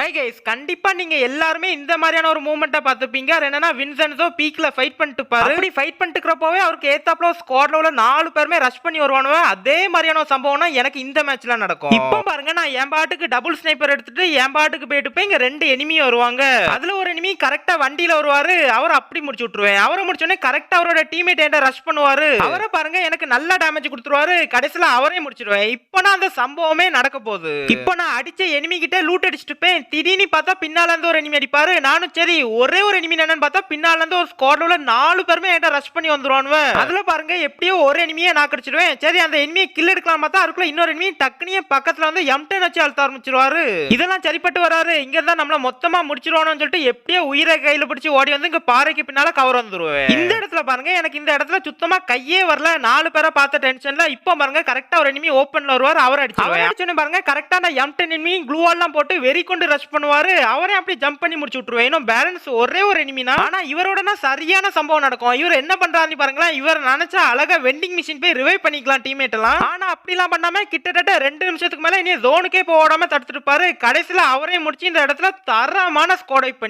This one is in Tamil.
ஹை கைஸ் கண்டிப்பா நீங்க எல்லாருமே இந்த மாதிரியான ஒரு மூமெண்ட்டை பார்த்துப்பீங்க அது என்னன்னா வின்சென்சோ பீக்ல ஃபைட் பண்ணிட்டு பாரு அப்படி ஃபைட் பண்ணிட்டு இருக்கிறப்பவே அவருக்கு ஏத்தாப்புல ஸ்குவாட்ல உள்ள நாலு பேருமே ரஷ் பண்ணி வருவானுவ. அதே மாதிரியான ஒரு சம்பவம் தான் எனக்கு இந்த மேட்ச்ல நடக்கும். இப்போ பாருங்க நான் என் பாட்டுக்கு டபுள் ஸ்னைப்பர் எடுத்துட்டு என் பாட்டுக்கு போயிட்டு போய் இங்க ரெண்டு எனிமி வருவாங்க. அதுல ஒரு எனிமி கரெக்டா வண்டியில வருவாரு. அவரை அப்படி முடிச்சு விட்டுருவேன். அவரை முடிச்சோடனே கரெக்டா அவரோட டீமேட் என்ன ரஷ் பண்ணுவாரு. அவரை பாருங்க எனக்கு நல்ல டேமேஜ் கொடுத்துருவாரு. கடைசியில அவரே முடிச்சிடுவேன் இப்போ நான் அந்த சம்பவமே நடக்க போகுது. இப்போ நான் அடிச்ச எனிமி கிட்ட லூட் அடிச்சுட்டு இருப்பேன். திடீர்னு பார்த்தா பின்னால இருந்து ஒரு எனிமி அடிப்பாரு. நானும் சரி ஒரே ஒரு எனிமி என்னன்னு பார்த்தா பின்னால இருந்து ஒரு ஸ்குவாட்ல உள்ள நாலு பேருமே என்கிட்ட ரஷ் பண்ணி வந்துருவானுவேன் அதுல பாருங்க எப்படியோ ஒரு எனிமியை நான் அடிச்சிடுவேன். சரி அந்த எனிமியை கில் எடுக்கலாம் பார்த்தா அதுக்குள்ள இன்னொரு எனிமி டக்குனியே பக்கத்துல வந்து எம்டன் வச்சு அழுத்த ஆரம்பிச்சிருவாரு. இதெல்லாம் சரிப்பட்டு வராரு இங்க இருந்தா நம்மள மொத்தமா முடிச்சிருவானு சொல்லிட்டு எப்படியோ உயிரை கையில பிடிச்சி ஓடி வந்து இங்க பாறைக்கு பின்னால கவர் வந்துருவேன். இந்த இடத்துல பாருங்க எனக்கு இந்த இடத்துல சுத்தமா கையே வரல. நாலு பேரை பார்த்த டென்ஷன்ல இப்போ பாருங்க கரெக்டா ஒரு எனிமி ஓப்பன்ல வருவார் அவர் அடிச்சோன்னு பாருங்க கரெக்டா அந்த எம்டன் எனிமி க்ளூ எல்லாம் போட்டு வெறி கொண்டு ரஷ் பண்ணுவாரு. அவரே அப்படி ஜம்ப் பண்ணி முடிச்சு விட்டுருவேன். இன்னும் பேலன்ஸ் ஒரே ஒரு எனிமினா ஆனா இவரோட சரியான சம்பவம் நடக்கும். இவர் என்ன பண்றாருன்னு பாருங்களேன் இவர் நினைச்சா அழகா வெண்டிங் மிஷின் போய் ரிவைவ் பண்ணிக்கலாம் டீம்மேட் எல்லாம். ஆனா அப்படிலாம் பண்ணாம கிட்டத்தட்ட ரெண்டு நிமிஷத்துக்கு மேல இனி ஜோனுக்கே போடாம தடுத்துட்டு இருப்பாரு. கடைசியில அவரே முடிச்சு இந்த இடத்துல தரமான ஸ்கோடை பண்ணி